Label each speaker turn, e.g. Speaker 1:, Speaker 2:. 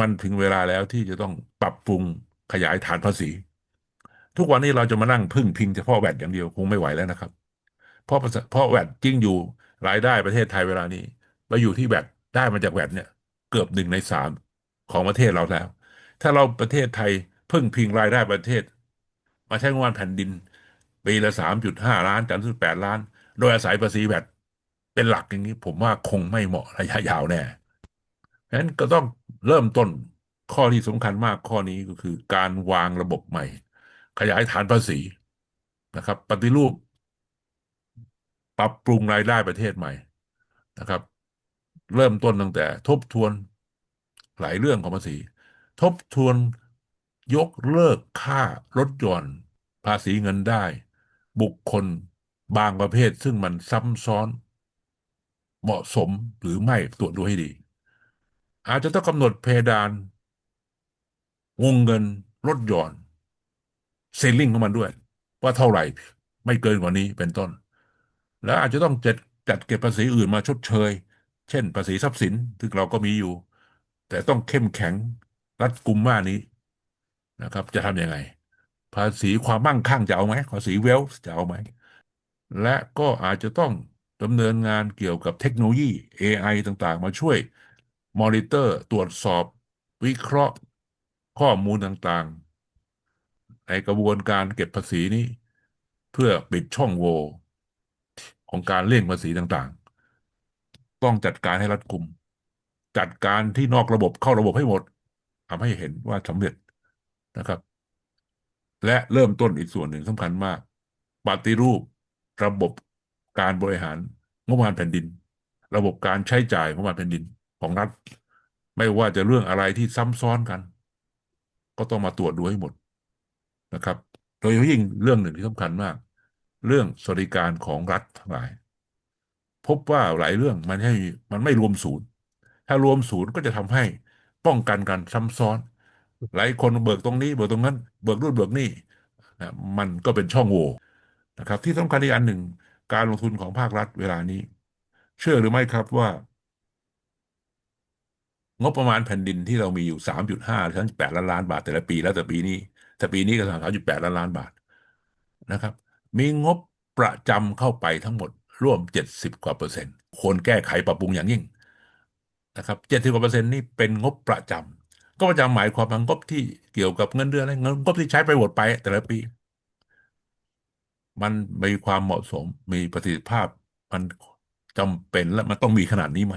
Speaker 1: มันถึงเวลาแล้วที่จะต้องปรับปรุงขยายฐานภาษี ทุกวันนี้เราจะมานั่งพึ่งพิงเฉพาะแวดอย่างเดียวคงไม่ไหวแล้วนะครับ เพราะเพราะแวดจริงอยู่รายได้ประเทศไทยเวลานี้เราอยู่ที่แวดได้มาจากแวดเนี่ย เกือบหนึ่งในสามของประเทศเราแล้ว ถ้าเราประเทศไทยพึ่งพิงรายได้ประเทศ มาใช้งบาณแผ่นดินปีละสามจุดห้าล้านจนถึงแปดล้าน โดยอาศัยภาษีแวดเป็นหลักอย่างนี้ผมว่าคงไม่เหมาะระยะยาวแน่ฉะนั้นก็ต้อง เริ่มต้นข้อที่สำคัญมากข้อนี้ก็คือ การวางระบบใหม่ ขยายฐานภาษีนะครับ ปฏิรูป ปรับปรุงรายได้ประเทศใหม่นะครับ เริ่มต้นตั้งแต่ ทบทวนหลายเรื่องของภาษี ทบทวนยกเลิกค่ารถยนต์ภาษีเงินได้ บุคคลบางประเภทซึ่งมันซ้ำซ้อน เหมาะสมหรือไม่ตรวจดูให้ดี อาจจะต้องกำหนดเพดาน วงเงินลดหย่อนเซลลิงของมันด้วย ว่าเท่าไหร่ไม่เกินกว่านี้เป็นต้น แล้วอาจจะต้องจัดจัดเก็บภาษีอื่นมาชดเชย เช่น ภาษีทรัพย์สินซึ่งเราก็มีอยู่ แต่ต้องเข้มแข็งรัดกุมมากนี้นะครับ จะทำยังไง ภาษีความมั่งคั่งจะเอาไหมภาษีเวลส์จะเอาไหม และก็อาจจะต้องดำเนินงานเกี่ยวกับเทคโนโลยี AI ต่างๆ มาช่วย มอนิเตอร์ตรวจสอบ วิเคราะห์ข้อมูลต่างๆ ในกระบวนการเก็บภาษีนี้ เพื่อปิดช่องโหว่ของการเลี่ยงภาษีต่างๆ ต้องจัดการให้รัดกุม จัดการที่นอกระบบเข้าระบบให้หมดทำให้เห็นว่าสำเร็จนะครับ และเริ่มต้นอีกส่วนหนึ่งสำคัญมาก ปฏิรูประบบการบริหารงบประมาณแผ่นดิน ระบบการใช้จ่ายงบประมาณแผ่นดิน ของรัฐ ไม่ว่าจะเรื่องอะไรที่ซ้ำซ้อนกัน ก็ต้องมาตรวจดูให้หมดนะครับ โดยเฉพาะยิ่งเรื่องหนึ่งที่สำคัญมาก เรื่องสวัสดิการของรัฐทั้งหลาย พบว่าหลายเรื่องมันให้มันไม่รวมศูนย์ ถ้ารวมศูนย์ก็จะทำให้ป้องกันการซ้ำซ้อน หลายคนเบิกตรงนี้เบิกตรงนั้น เบิกนู่นเบิกนี่นะมันก็เป็นช่องโหว่นะครับ ที่สำคัญอีกอันหนึ่ง การลงทุนของภาครัฐเวลานี้ เชื่อหรือไม่ครับว่า งบประมาณแผ่นดินที่เรามีอยู่สามจุดห้าถึงแปดล้านล้านบาทแต่ละปีแล้วแต่ปีนี้ แต่ปีนี้ก็สามจุดแปดล้านล้านบาทนะครับ มีงบประจำเข้าไปทั้งหมดร่วมเจ็ดสิบกว่าเปอร์เซ็นต์ควรแก้ไขปรับปรุงอย่างยิ่งนะครับเจ็ดสิบกว่าเปอร์เซ็นต์นี่เป็นงบประจำก็ประจำหมายความว่างบที่เกี่ยวกับเงินเดือนอะไรเงินงบที่ใช้ไปหมดไปแต่ละปี มันมีความเหมาะสมมีประสิทธิภาพมันจำเป็นและมันต้องมีขนาดนี้ไหม